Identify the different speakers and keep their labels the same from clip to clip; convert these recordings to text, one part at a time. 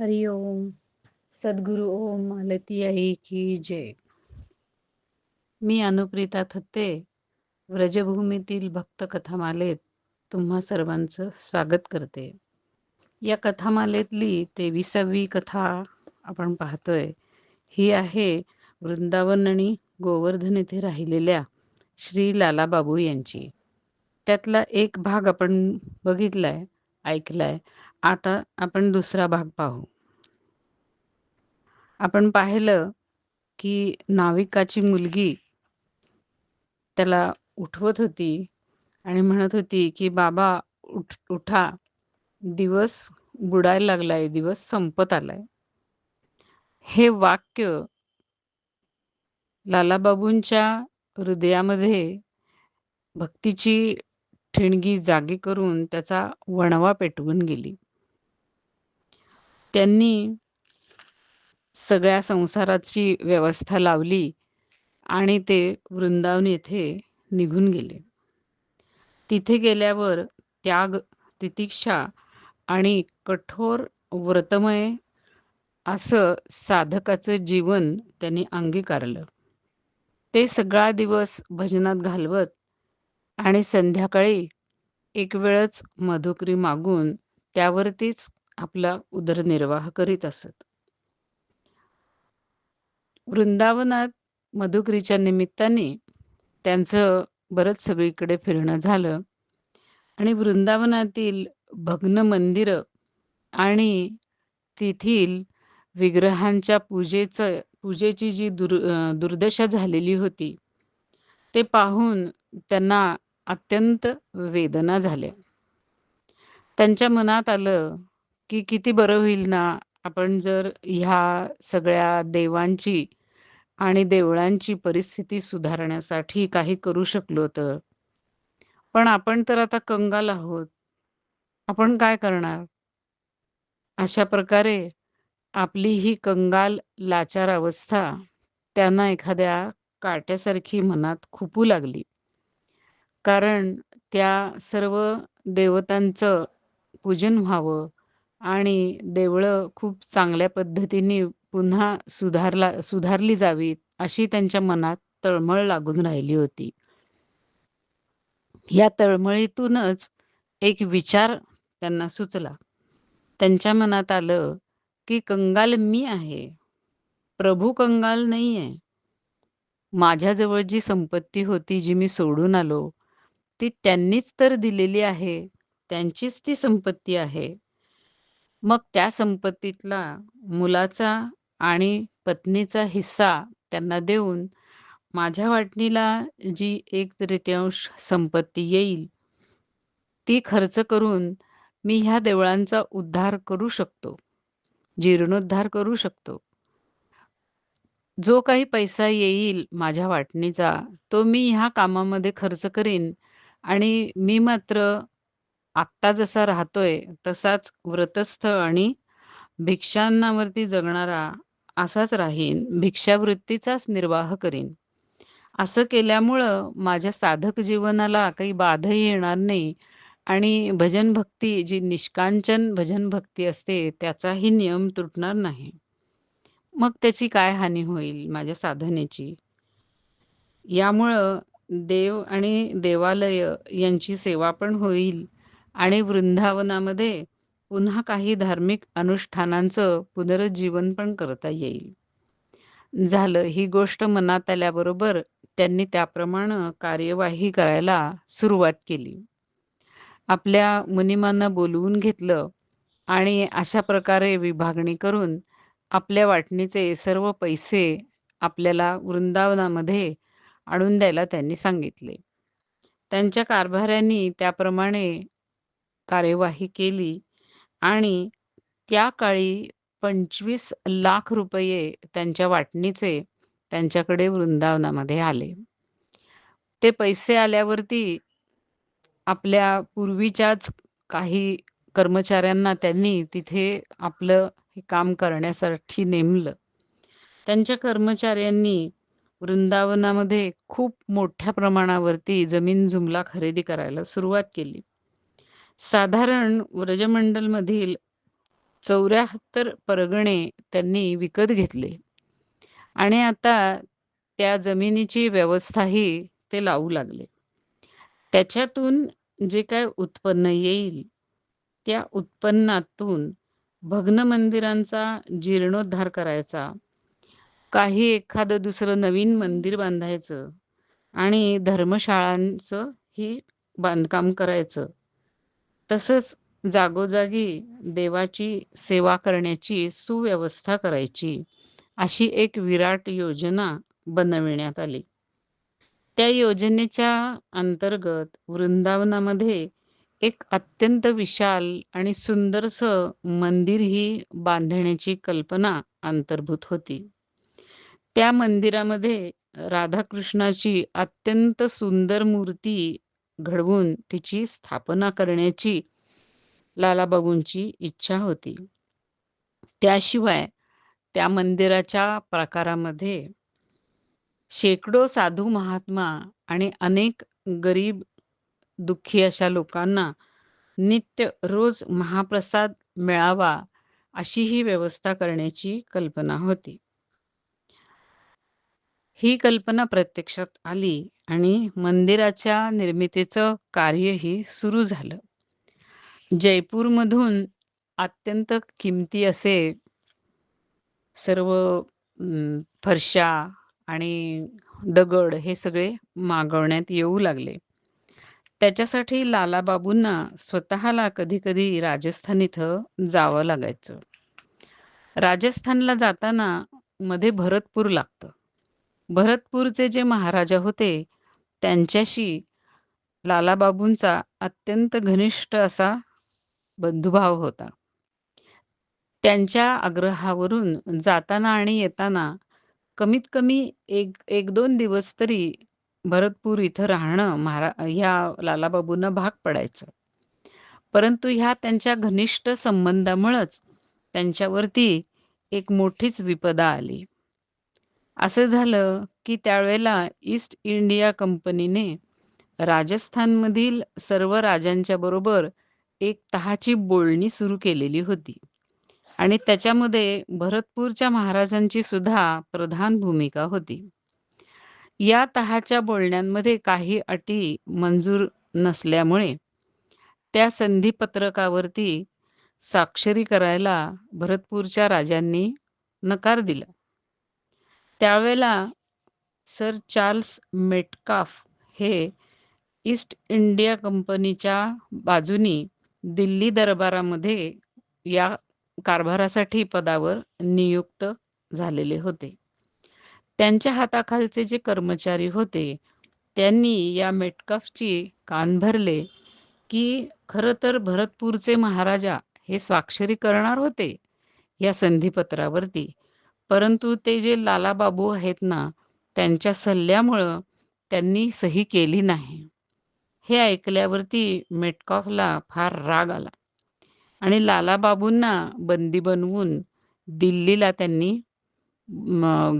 Speaker 1: हरि ओम सद्गुरु ओम मालती आई की जय. मी अनुप्रिता थत्ते व्रजभूमीतील भक्त कथामालेत तुम्हा सर्वांचं स्वागत करते. या कथामालेतली तेविसावी कथा आपण पाहतोय. ही आहे वृंदावन आणि गोवर्धन येथे राहिलेल्या श्री लालाबाबू यांची. त्यातला एक भाग आपण बघितलाय ऐकलाय. आता आपण दुसरा भाग पाहू. आपण पाहिलं की नाविकाची मुलगी त्याला उठवत होती आणि म्हणत होती की बाबा उठ उठा. दिवस बुडायला लागलाय दिवस संपत आलाय. हे वाक्य लालाबाबूंच्या हृदयामध्ये भक्तीची ठिणगी जागी करून त्याचा वणवा पेटवून गेली. त्यांनी सगळ्या संसाराची व्यवस्था लावली आणि ते वृंदावन येथे निघून गेले. तिथे गेल्यावर त्याग तितिक्षा आणि कठोर व्रतमय असं साधकाचं जीवन त्यांनी अंगीकारलं. ते सगळा दिवस भजनात घालवत आणि संध्याकाळी एक वेळच मधुकरी मागून त्यावरतीच आपला उदरनिर्वाह करीत असत. वृंदावनात मधुकरीच्या निमित्ताने त्यांचं बरंच सगळीकडे फिरणं झालं आणि वृंदावनातील भग्न मंदिर आणि तेथील विग्रहांच्या पूजेचं पूजेची जी दुर् दुर्दशा झालेली होती ते पाहून त्यांना अत्यंत वेदना झाल्या. त्यांच्या मनात आलं की किती बरं होईल ना? आपण जर ह्या सगळ्या देवांची आणि देवळांची परिस्थिती सुधारण्यासाठी काही करू शकलो तर? पण आपण तर आता कंगाल आहोत. आपण काय करणार? अशा प्रकारे आपली ही कंगाल लाचार अवस्था त्यांना एखाद्या काट्यासारखी मनात खुपू लागली. कारण त्या सर्व देवतांचं पूजन व्हावं आणि देवळं खूप चांगल्या पद्धतीने पुन्हा सुधारला सुधारली जावीत अशी त्यांच्या मनात तळमळ लागून राहिली होती. या तळमळीतूनच एक विचार त्यांना सुचला. त्यांच्या मनात आलं की कंगाल मी आहे. प्रभू कंगाल नाही आहे माझ्याजवळ जी संपत्ती होती जी मी सोडून आलो ती त्यांनीच तर दिलेली आहे. त्यांचीच ती संपत्ती आहे. मग त्या संपत्तीतला मुलाचा आणि पत्नीचा हिस्सा त्यांना देऊन माझ्या वाटणीला जी एक तृतीयांश संपत्ती येईल ती खर्च करून मी ह्या देवळांचा उद्धार करू शकतो जीर्णोद्धार करू शकतो. जो काही पैसा येईल माझ्या वाटणीचा तो मी ह्या कामामध्ये खर्च करीन आणि मी मात्र आत्ता जसा राहतोय तसाच व्रतस्थ आणि भिक्षांनावरती जगणारा असाच राहीन भिक्षावृत्तीचाच निर्वाह करीन. असं केल्यामुळं माझ्या साधक जीवनाला काही बाधही येणार नाही आणि भजन भक्ती जी निष्कांचन भजन भक्ती असते त्याचाही नियम तुटणार नाही. मग त्याची काय हानी होईल माझ्या साधनेची? यामुळं देव आणि देवालय यांची सेवा पण होईल. आणि वृंदावनामध्ये पुन्हा काही धार्मिक अनुष्ठानांचं पुनरुज्जीवन पण करता येईल. झालं. ही गोष्ट मनात आल्याबरोबर त्यांनी त्याप्रमाणे कार्यवाही करायला सुरुवात केली. आपल्या मुनिमांना बोलवून घेतलं आणि अशा प्रकारे विभागणी करून आपल्या वाटणीचे सर्व पैसे आपल्याला वृंदावनामध्ये आणून द्यायला त्यांनी सांगितले. त्यांच्या कारभाऱ्यांनी त्याप्रमाणे कार्यवाही केली आणि त्या काळी पंचवीस लाख रुपये त्यांच्या वाटणीचे त्यांच्याकडे वृंदावनामध्ये आले. ते पैसे आल्यावरती आपल्या पूर्वीच्याच काही कर्मचाऱ्यांना त्यांनी तिथे आपलं हे काम करण्यासाठी नेमलं. त्यांच्या कर्मचाऱ्यांनी वृंदावनामध्ये खूप मोठ्या प्रमाणावरती जमीन जुमला खरेदी करायला सुरुवात केली. साधारण व्रजमंडलमधील चौऱ्याहत्तर परगणे त्यांनी विकत घेतले. आणि आता त्या जमिनीची व्यवस्थाही ते लावू लागले. त्याच्यातून जे काय उत्पन्न येईल त्या उत्पन्नातून भग्न मंदिरांचा जीर्णोद्धार करायचा काही एखादं दुसरं नवीन मंदिर बांधायचं आणि धर्मशाळांचं ही बांधकाम करायचं. तसंच जागोजागी देवाची सेवा करण्याची सुव्यवस्था करायची अशी एक विराट योजना बनविण्यात आली. त्या योजनेच्या अंतर्गत वृंदावनामध्ये एक अत्यंत विशाल आणि सुंदरसं मंदिर ही बांधण्याची कल्पना अंतर्भूत होती. त्या मंदिरामध्ये राधाकृष्णाची अत्यंत सुंदर मूर्ती घडवून तिची स्थापना करण्याची लालाबाबूंची इच्छा होती. त्याशिवाय त्या मंदिराच्या प्रकारामध्ये शेकडो साधू महात्मा आणि अनेक गरीब दुःखी अशा लोकांना नित्य रोज महाप्रसाद मिळावा अशी ही व्यवस्था करण्याची कल्पना होती. ही कल्पना प्रत्यक्षात आली आणि मंदिराच्या निर्मितीचं कार्यही सुरू झालं. जयपूरमधून अत्यंत किमती असे सर्व फरशा आणि दगड हे सगळे मागवण्यात येऊ लागले. त्याच्यासाठी लालाबाबूंना स्वतःला कधी कधी राजस्थान इथं जावं लागायचं. राजस्थानला जाताना मध्ये भरतपूर लागतं. भरतपूरचे जे महाराजा होते त्यांच्याशी लालाबाबूंचा अत्यंत घनिष्ठ असा बंधुभाव होता. त्यांच्या आग्रहावरून जाताना आणि येताना कमीत कमी एक एक दोन दिवस तरी भरतपूर इथं राहणं महारा ह्या लालाबाबूंना भाग पडायचं. परंतु ह्या त्यांच्या घनिष्ठ संबंधामुळंच त्यांच्यावरती एक मोठीच विपदा आली. असं झालं की त्यावेळेला ईस्ट इंडिया कंपनीने राजस्थानमधील सर्व राजांच्या बरोबर एक तहाची बोलणी सुरू केलेली होती. आणि त्याच्यामध्ये भरतपूरच्या महाराजांची सुद्धा प्रधान भूमिका होती. या तहाच्या बोलण्यांमध्ये काही अटी मंजूर नसल्यामुळे त्या संधीपत्रकावरती साक्षरी करायला भरतपूरच्या राजांनी नकार दिला. त्यावेळेला सर चार्ल्स मेटकाफ हे ईस्ट इंडिया कंपनीच्या बाजूनी दिल्ली दरबारामध्ये या कारभारासाठी पदावर नियुक्त झालेले होते. त्यांच्या हाताखालचे जे कर्मचारी होते त्यांनी या मेटकाफची कान भरले की खरं तर भरतपूरचे महाराजा हे स्वाक्षरी करणार होते या संधीपत्रावरती. परंतु ते जे लालाबाबू आहेत ना त्यांच्या सल्ल्यामुळं त्यांनी सही केली नाही. हे ऐकल्यावरती मेटकॉफला फार राग आला आणि लालाबाबूंना बंदी बनवून दिल्लीला त्यांनी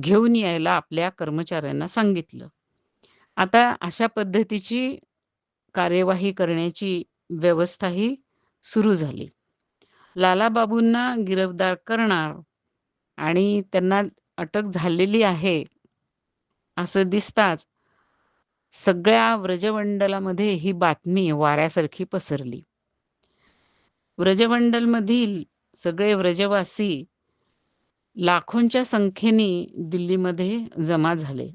Speaker 1: घेऊन यायला आपल्या कर्मचाऱ्यांना सांगितलं. आता अशा पद्धतीची कार्यवाही करण्याची व्यवस्थाही सुरू झाली. लालाबाबूंना गिरफ्तार करणार आणि त्यांना अटक झालेली आहे असं दिसताच सगळ्या व्रजमंडलामध्ये ही बातमी वाऱ्यासारखी पसरली. व्रजमंडलमधील सगळे व्रजवासी लाखोंच्या संख्येने दिल्लीमध्ये जमा झाले.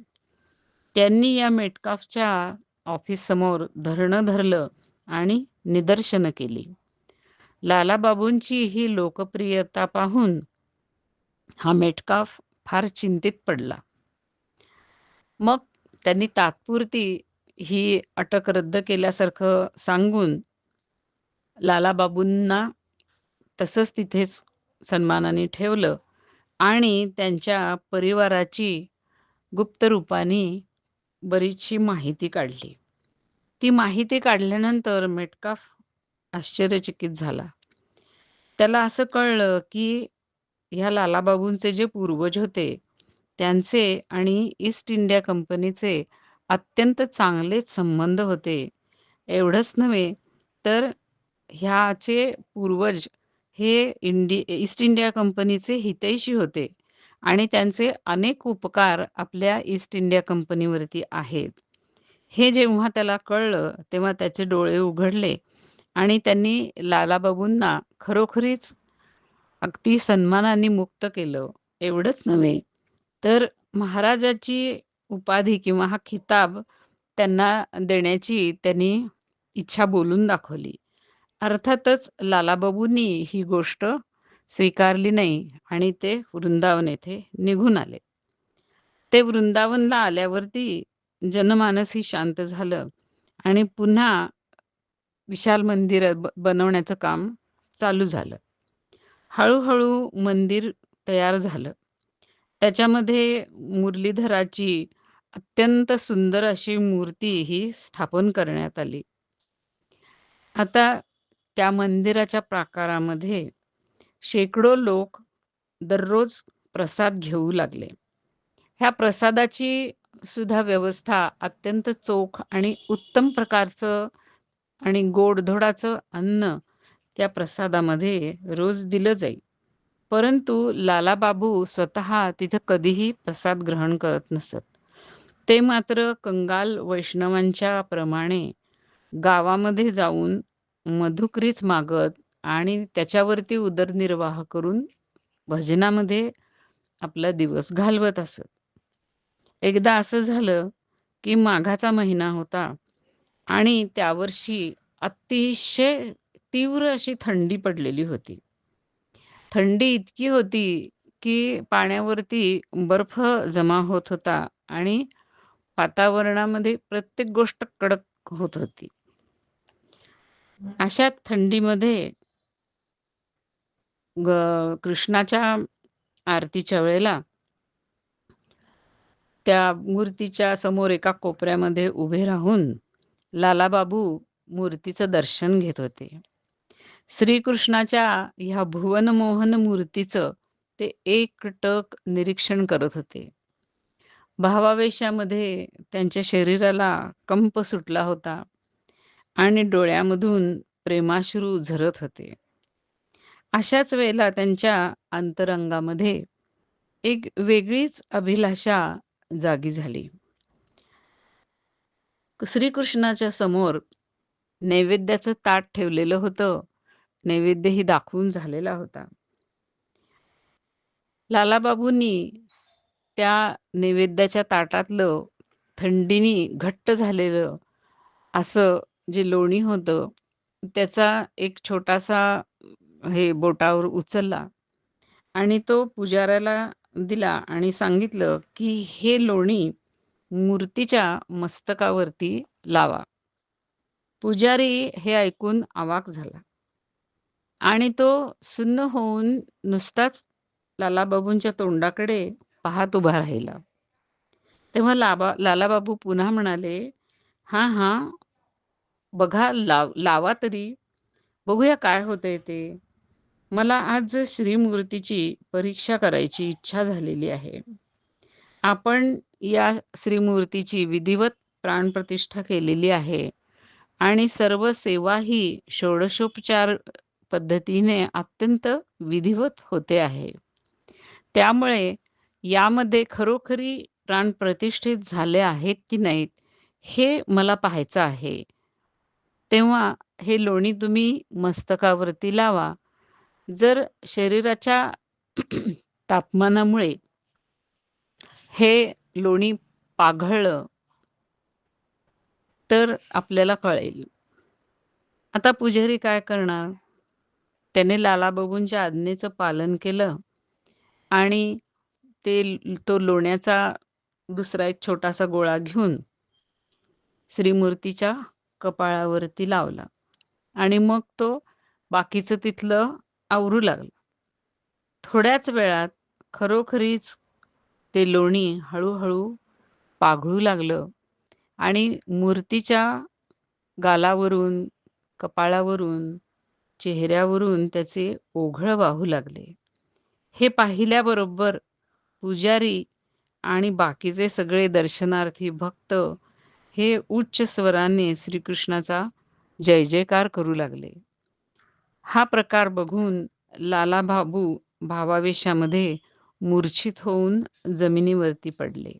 Speaker 1: त्यांनी या मेटकाफच्या ऑफिस समोर धरणं धरलं आणि निदर्शनं केली. लालाबाबूंची ही लोकप्रियता पाहून हा मेटकाफ फार चिंतित पडला. मग त्यांनी तात्पुरती ही अटक रद्द केल्यासारखं सांगून लालाबाबूंना तसंच तिथेच सन्मानाने ठेवलं आणि त्यांच्या परिवाराची गुप्त रूपाने बरीचशी माहिती काढली. ती माहिती काढल्यानंतर मेटकाफ आश्चर्यचकित झाला. त्याला असं कळलं की ह्या लालाबाबूंचे जे पूर्वज होते त्यांचे आणि ईस्ट इंडिया कंपनीचे अत्यंत चांगलेच संबंध होते एवढंच नव्हे तर ह्याचे पूर्वज हे इंडि ईस्ट इंडिया कंपनीचे हितैषी होते आणि त्यांचे अनेक उपकार आपल्या ईस्ट इंडिया कंपनीवरती आहेत. हे जेव्हा त्याला कळलं, तेव्हा त्याचे डोळे उघडले आणि त्यांनी लालाबाबूंना खरोखरीच अगदी सन्मानाने मुक्त केलं. एवढंच नव्हे, तर महाराजाची उपाधी किंवा हा खिताब त्यांना देण्याची त्यांनी इच्छा बोलून दाखवली. अर्थातच लालाबाबूंनी ही गोष्ट स्वीकारली नाही आणि ते वृंदावन येथे निघून आले. ते वृंदावनला आल्यावरती जनमानसही शांत झालं आणि पुन्हा विशाल मंदिर बनवण्याचं काम चालू झालं. हळूहळू मंदिर तयार झालं. त्याच्यामध्ये मुरलीधराची अत्यंत सुंदर अशी मूर्ती ही स्थापन करण्यात आली. आता त्या मंदिराच्या प्राकारामध्ये शेकडो लोक दररोज प्रसाद घेऊ लागले. ह्या प्रसादाची सुद्धा व्यवस्था अत्यंत चोख आणि उत्तम प्रकारचं आणि गोडधोडाचं अन्न त्या प्रसादामध्ये रोज दिलं जाईल परंतु लालाबाबू स्वतः तिथं कधीही प्रसाद ग्रहण करत नसत. ते मात्र कंगाल वैष्णवांच्या प्रमाणे गावामध्ये जाऊन मधुकरीच मागत आणि त्याच्यावरती उदरनिर्वाह करून भजनामध्ये आपला दिवस घालवत असत. एकदा असं झालं, की माघाचा महिना होता आणि त्यावर्षी अतिशय तीव्र अशी थंडी पडलेली होती. थंडी इतकी होती, की पाण्यावरती बर्फ जमा होत होता आणि वातावरणामध्ये प्रत्येक गोष्ट कडक होत होती. अशा थंडीमध्ये कृष्णाच्या आरतीच्या वेळेला त्या मूर्तीच्या समोर एका कोपऱ्यामध्ये उभे राहून लालाबाबू मूर्तीचं दर्शन घेत होते. श्रीकृष्णाच्या ह्या भुवनमोहन मूर्तीचं ते एकटक निरीक्षण करत होते. भावावेशामध्ये त्यांच्या शरीराला कंप सुटला होता आणि डोळ्यामधून प्रेमाश्रू झरत होते. अशाच वेळेला त्यांच्या अंतरंगामध्ये एक वेगळीच अभिलाषा जागी झाली. श्रीकृष्णाच्या समोर नैवेद्याचं ताट ठेवलेलं होतं. नैवेद्यही दाखवून झालेला होता. लालाबाबूंनी त्या नैवेद्याच्या ताटातलं थंडीनी घट्ट झालेलं असं जे लोणी होतं, त्याचा एक छोटासा हे बोटावर उचलला आणि तो पुजाऱ्याला दिला आणि सांगितलं, की हे लोणी मूर्तीच्या मस्तकावरती लावा. पुजारी हे ऐकून अवाक झाला आणि तो सुन्न होऊन नुसताच लालाबाबूंच्या तोंडाकडे पाहत उभा राहिला. तेव्हा लाबा लालाबाबू पुन्हा म्हणाले, हा हा बघा लाव लावा तरी. बघूया काय होतंय ते. मला आज श्रीमूर्तीची परीक्षा करायची इच्छा झालेली आहे. आपण या श्रीमूर्तीची विधिवत प्राणप्रतिष्ठा केलेली आहे आणि सर्व सेवा ही षोडशोपचार पद्धतीने अत्यंत विधिवत होते आहे. त्यामुळे यामध्ये खरोखरी प्राण प्रतिष्ठित झाले आहेत की नाहीत, हे मला पाहायचं आहे. तेव्हा हे लोणी तुम्ही मस्तकावरती लावा. जर शरीराच्या तापमानामुळे हे लोणी पाघळलं तर आपल्याला कळेल. आता पुजारी काय करणार? त्याने लालाबाबूंच्या आज्ञेचं पालन केलं आणि ते तो लोण्याचा दुसरा एक छोटासा गोळा घेऊन श्रीमूर्तीच्या कपाळावरती लावला आणि मग तो बाकीचं तिथलं आवरू लागला. थोड्याच वेळात खरोखरीच ते लोणी हळूहळू पाघळू लागलं आणि मूर्तीच्या गालावरून, कपाळावरून, चेहऱ्यावरून त्याचे ओघळ वाहू लागले. हे पाहिल्याबरोबर पुजारी आणि बाकीचे सगळे दर्शनार्थी भक्त हे उच्च स्वराने श्रीकृष्णाचा जय जयकार करू लागले. हा प्रकार बघून लाला बाबू भावावेशामध्ये मूर्छित होऊन जमिनीवरती पडले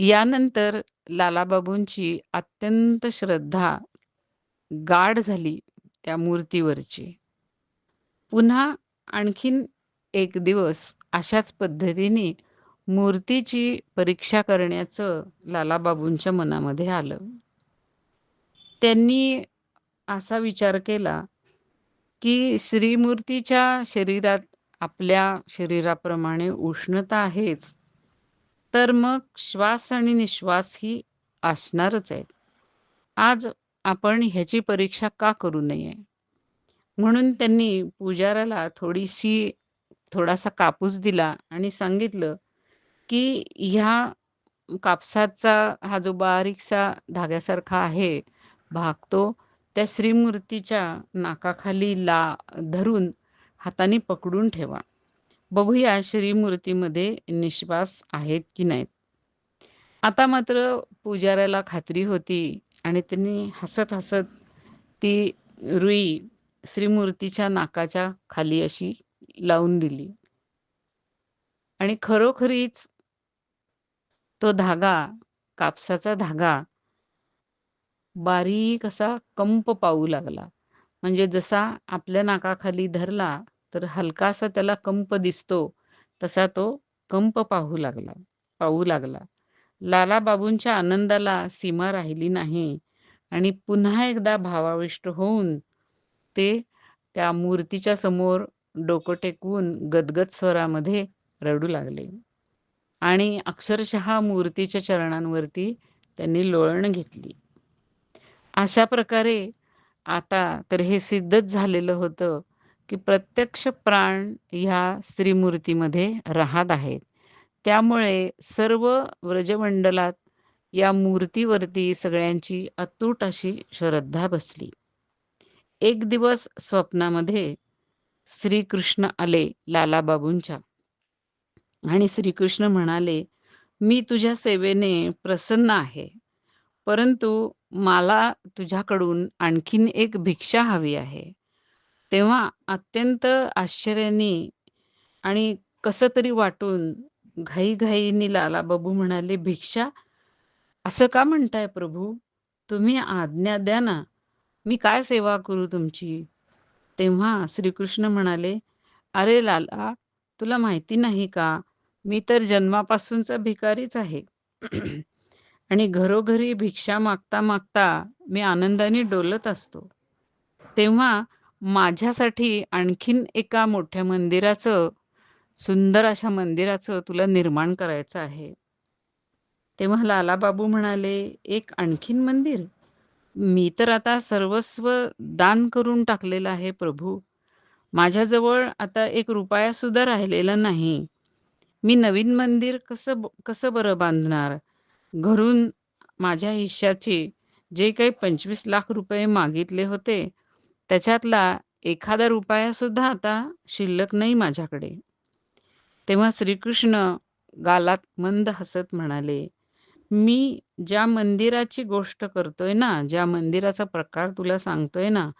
Speaker 1: यानंतर लालाबाबूंची अत्यंत श्रद्धा गाढ झाली त्या मूर्तीवरची. पुन्हा आणखीन एक दिवस अशाच पद्धतीने मूर्तीची परीक्षा करण्याचं लालाबाबूंच्या मनामध्ये आलं. त्यांनी असा विचार केला की श्रीमूर्तीच्या शरीरात आपल्या शरीराप्रमाणे उष्णता आहेच तर मग श्वास आणि निश्वास ही असणारच आहेत. आज आपण ह्याची परीक्षा का करू नये? म्हणून त्यांनी पुजाऱ्याला थोडीशी थोडासा कापूस दिला आणि सांगितलं की ह्या कापसाचा हा जो बारीकसा धाग्यासारखा आहे भाग तो त्या श्रीमूर्तीच्या नाकाखाली ला धरून हाताने पकडून ठेवा. बघूया श्रीमूर्तीमध्ये निश्वास आहेत की नाहीत. आता मात्र पुजाऱ्याला खात्री होती आणि त्यांनी हसत हसत ती रुई श्रीमूर्तीच्या नाकाच्या खाली अशी लावून दिली. आणि खरोखरीच तो धागा कापसाचा धागा बारीक असा कंप पाहू लागला. म्हणजे जसा आपल्या नाकाखाली धरला तर हलकासा त्याला कंप दिसतो तसा तो कंप पाहू लागला पाहू लागला. लाला बाबूंच्या आनंदाला सीमा राहिली नाही आणि पुन्हा एकदा भावाविष्ट होऊन ते त्या मूर्तीच्या समोर डोकं टेकवून गदगद स्वरामध्ये रडू लागले. आणि अक्षरशः मूर्तीच्या चरणांवरती त्यांनी लोळण घेतली. अशा प्रकारे आता तर हे सिद्धच झालेलं होतं की प्रत्यक्ष प्राण ह्या स्त्रीमूर्तीमध्ये राहत आहेत. त्यामुळे सर्व व्रजमंडलात या मूर्तीवरती सगळ्यांची अतूट अशी श्रद्धा बसली. एक दिवस स्वप्नामध्ये श्रीकृष्ण आले लालाबाबूंच्या. आणि श्रीकृष्ण म्हणाले मी तुझ्या सेवेने प्रसन्न आहे. परंतु मला तुझ्याकडून आणखीन एक भिक्षा हवी आहे. तेव्हा अत्यंत आश्चर्याने आणि कसं तरी वाटून घाईघाईनी लाला बाबू म्हणाले भिक्षा? असं का म्हणताय प्रभू? तुम्ही आज्ञा द्या ना. मी काय सेवा करू तुमची? तेव्हा श्रीकृष्ण म्हणाले अरे लाला तुला माहिती नाही का? मी तर जन्मापासूनचा भिकारीच आहे. आणि घरोघरी भिक्षा मागता मागता मी आनंदाने डोलत असतो. तेव्हा माझ्यासाठी आणखीन एका मोठ्या मंदिराचं सुंदर अशा मंदिराचं तुला निर्माण करायचं आहे. तेव्हा लालाबाबू म्हणाले एक आणखीन मंदिर? मी तर आता सर्वस्व दान करून टाकलेलं आहे प्रभू. माझ्याजवळ आता एक रुपया सुद्धा राहिलेला नाही. मी नवीन मंदिर कसं कसं बरं बांधणार? घरून माझ्या हिश्श्याचे जे काही पंचवीस लाख रुपये मागितले होते त्याच्यातला एखादा रुपया सुद्धा आता शिल्लक नाही माझ्याकडे. तेव्हा श्रीकृष्ण गालात मंद हसत म्हणाले मी ज्या मंदिराची गोष्ट करतोय ना ज्या मंदिराचा प्रकार तुला सांगतोय ना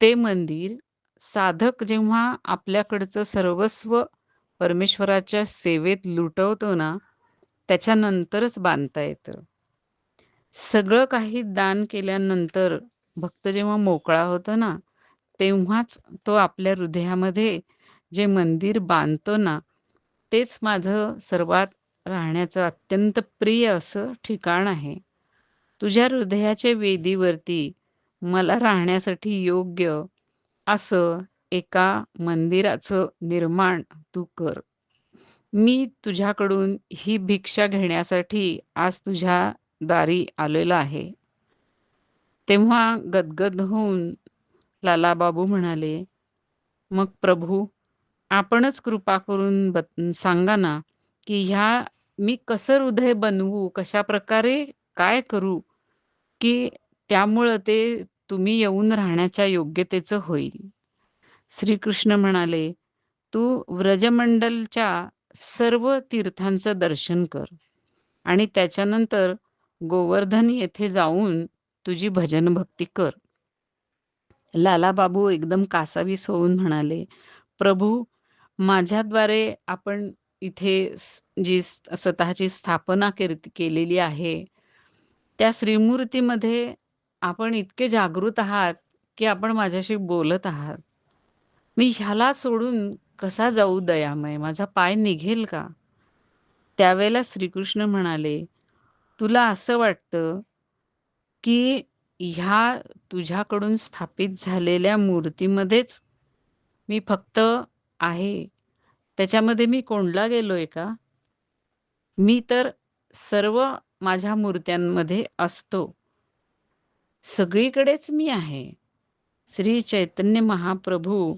Speaker 1: ते मंदिर साधक जेव्हा आपल्याकडचं सर्वस्व परमेश्वराच्या सेवेत लुटवतो ना त्याच्यानंतरच बांधता येतं. सगळं काही दान केल्यानंतर भक्त जेव्हा मोकळा होतो ना तेव्हाच तो आपल्या हृदयामध्ये जे मंदिर बांधतो ना तेच माझं सर्वात राहण्याचं अत्यंत प्रिय असं ठिकाण आहे. तुझ्या हृदयाच्या वेदीवरती मला राहण्यासाठी योग्य असं एका मंदिराचं निर्माण तू कर. मी तुझ्याकडून ही भिक्षा घेण्यासाठी आज तुझ्या दारी आलेला आहे. तेव्हा गदगद होऊन लालाबाबू म्हणाले मग प्रभू आपणच कृपा करून सांगा ना की ह्या मी कसं हृदय बनवू कशा प्रकारे काय करू की त्यामुळं ते तुम्ही येऊन राहण्याच्या योग्यतेचं होईल. श्रीकृष्ण म्हणाले तू व्रजमंडलच्या सर्व तीर्थांचं दर्शन कर आणि त्याच्यानंतर गोवर्धन येथे जाऊन तुझी भजन भक्ती कर. लालाबाबू एकदम कासावीस होऊन म्हणाले, "प्रभू, माझ्याद्वारे आपण इथे जी स्वतःची स्थापना केलेली आहे, त्या श्रीमूर्तीमध्ये आपण इतके जागृत आहात, की आपण माझ्याशी बोलत आहात. मी ह्याला सोडून कसा जाऊ दयामय? माझा पाय निघेल का?" त्यावेळेला श्रीकृष्ण म्हणाले, "तुला असं वाटतं, की ह्या तुझ्याकडून स्थापित झालेल्या मूर्तीमध्येच मी फक्त आहे. त्याच्यामध्ये मी कोंडला गेलोय का? मी तर सर्व माझ्या मूर्त्यांमध्ये असतो. सगळीकडेच मी आहे." श्री चैतन्य महाप्रभू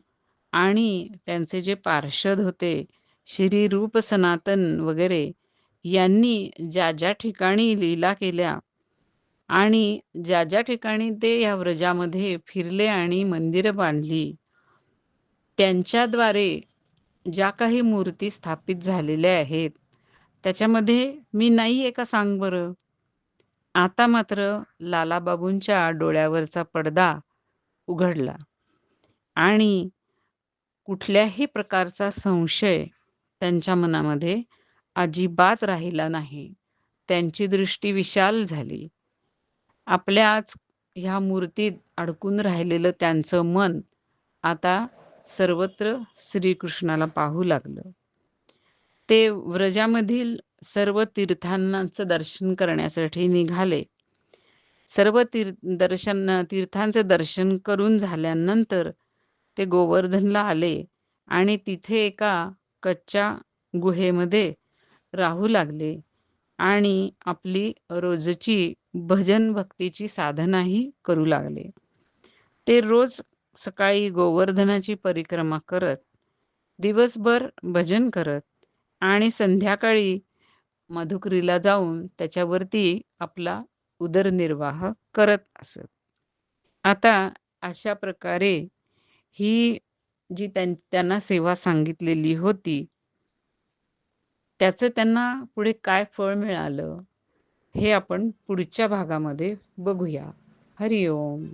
Speaker 1: आणि त्यांचे जे पार्षद होते, श्री रूप सनातन वगैरे यांनी ज्या-ज्या ठिकाणी लीला केल्या आणि ज्या-ज्या ठिकाणी ते या व्रजामध्ये फिरले आणि मंदिरं बांधली, त्यांच्याद्वारे ज्या काही मूर्ती स्थापित झालेल्या आहेत, त्याच्यामध्ये मी नाही आहे का सांग बरं? आता मात्र लालाबाबूंच्या डोळ्यावरचा पडदा उघडला आणि कुठल्याही प्रकारचा संशय त्यांच्या मनामध्ये अजिबात राहिला नाही. त्यांची दृष्टी विशाल झाली. आपल्याच ह्या मूर्तीत अडकून राहिलेलं त्यांचं मन आता सर्वत्र श्रीकृष्णाला पाहू लागलं. ते व्रजामधील सर्व तीर्थांनाचं दर्शन करण्यासाठी निघाले. सर्व तीर दर्शन तीर्थांचं दर्शन करून झाल्यानंतर ते गोवर्धनला आले आणि तिथे एका कच्च्या गुहेमध्ये राहू लागले आणि आपली रोजची भजन भक्तीची साधनाही करू लागले. ते रोज सकाळी गोवर्धनाची परिक्रमा करत, दिवसभर भजन करत आणि संध्याकाळी मधुकरीला जाऊन त्याच्यावरती आपला उदरनिर्वाह करत असत. आता अशा प्रकारे ही जी त्यां त्यांना सेवा सांगितलेली होती त्याचं त्यांना पुढे काय फळ मिळालं, हे आपण पुढच्या भागामध्ये बघूया. हरिओम.